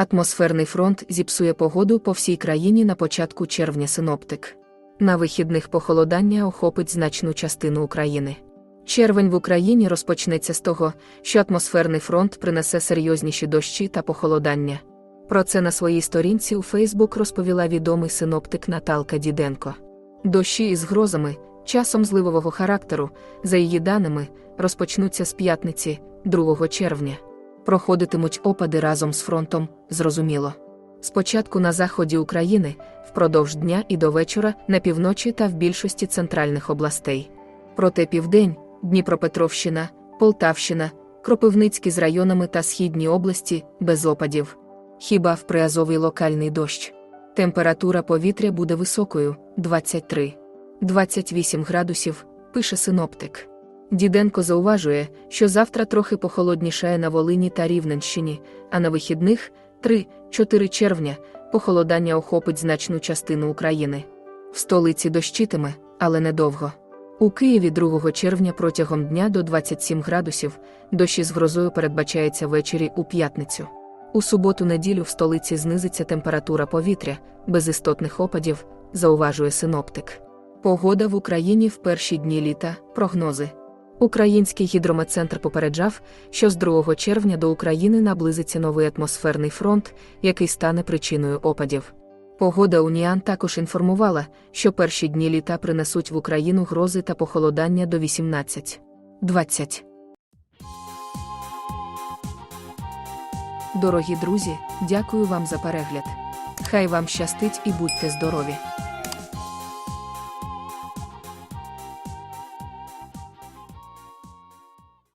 Атмосферний фронт зіпсує погоду по всій країні на початку червня синоптик. На вихідних похолодання охопить значну частину України. Червень в Україні розпочнеться з того, що атмосферний фронт принесе серйозніші дощі та похолодання. Про це на своїй сторінці у Фейсбук розповіла відомий синоптик Наталка Діденко. Дощі із грозами, часом зливового характеру, за її даними, розпочнуться з п'ятниці, 2 червня. Проходитимуть опади разом з фронтом, зрозуміло. Спочатку на заході України, впродовж дня і до вечора, на півночі та в більшості центральних областей. Проте південь, Дніпропетровщина, Полтавщина, Кропивницький з районами та східні області без опадів. Хіба в приазовий локальний дощ. Температура повітря буде високою 23-28 градусів, пише синоптик. Діденко зауважує, що завтра трохи похолоднішає на Волині та Рівненщині, а на вихідних 3-4 червня похолодання охопить значну частину України. В столиці дощитиме, але недовго. У Києві 2 червня протягом дня до 27 градусів, дощі з грозою передбачається ввечері у п'ятницю. У суботу-неділю в столиці знизиться температура повітря, без істотних опадів, зауважує синоптик. Погода в Україні в перші дні літа, прогнози. Український гідрометцентр попереджав, що з 2 червня до України наблизиться новий атмосферний фронт, який стане причиною опадів. Погода Уніан також інформувала, що перші дні літа принесуть в Україну грози та похолодання до 18. 20. Дорогі друзі, дякую вам за перегляд. Хай вам щастить і будьте здорові!